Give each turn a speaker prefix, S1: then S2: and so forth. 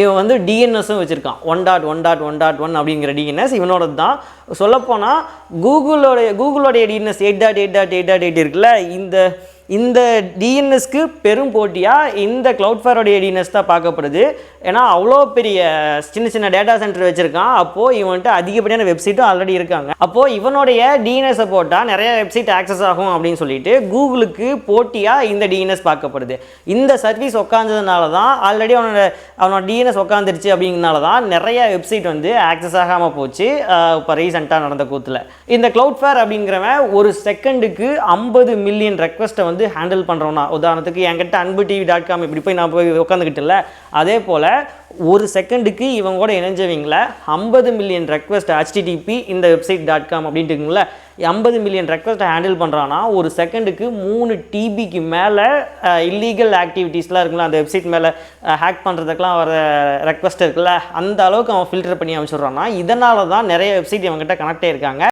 S1: இவன் வந்து டிஎன்எஸும் வச்சுருக்கான். One dot one dot one dot one அப்படிங்கிற டிஎன்எஸ் இவனோட தான். சொல்லப்போனால் கூகுளோடைய கூகுளோடைய DNS eight dot eight dot eight dot eight இருக்குல்ல இந்த இந்த டிஎன்எஸ்க்கு பெரும் போட்டியாக இந்த க்ளவுட்ஃபேரோடைய டிஎன்எஸ் தான் பார்க்கப்படுது. ஏன்னா அவ்வளோ பெரிய சின்ன சின்ன டேட்டா சென்டர் வச்சுருக்கான். அப்போது இவன்ட்டு அதிகப்படியான வெப்சைட்டும் ஆல்ரெடி இருக்காங்க. அப்போது இவனுடைய டிஎன்எஸை போட்டால் நிறைய வெப்சைட் ஆக்சஸ் ஆகும் அப்படின்னு சொல்லிட்டு கூகுளுக்கு போட்டியாக இந்த டிஎன்எஸ் பார்க்கப்படுது. இந்த சர்வீஸ் உட்காந்ததுனால தான் ஆல்ரெடி அவனோட அவனோட டிஎன்எஸ் உட்காந்துருச்சு அப்படிங்கிறனால தான் நிறைய வெப்சைட் வந்து ஆக்சஸ் ஆகாமல் போச்சு. இப்போ ரீசெண்டாக நடந்த கூத்தில். இந்த க்ளவுட் ஃபேர் அப்படிங்கிறவன் ஒரு செகண்டுக்கு ஐம்பது மில்லியன் ரெக்வஸ்ட்டை வந்து ஹேண்டில் பண்ணுறோன்னா உதாரணத்துக்கு என்கிட்ட அன்பு டிவி டாட் காம் இப்படி போய் நான் போய் உட்காந்துக்கிட்டல அதே போல் ஒரு செகண்டுக்கு இவங்க கூட இணைஞ்சவங்கள ஐம்பது மில்லியன் ரெக்வஸ்ட் ஹெச்டிடிபி இந்த வெப்சைட் டாட் காம் அப்படின்ட்டுங்கள ஐம்பது மில்லியன் ரெக்வஸ்ட்டை ஹேண்டில் பண்ணுறான்னா ஒரு செகண்டுக்கு மூணு டிபிக்கு மேலே இல்லீகல் ஆக்டிவிட்டீஸ்லாம் இருக்குல்ல அந்த வெப்சைட் மேலே ஹேக் பண்ணுறதுக்கெலாம் வர ரெக்வஸ்ட் இருக்குல்ல அந்த அளவுக்கு அவன் ஃபில்டர் பண்ணி அமைச்சிடுறான்னா இதனால தான் நிறைய வெப்சைட் இவங்ககிட்ட கனெக்டே இருக்காங்க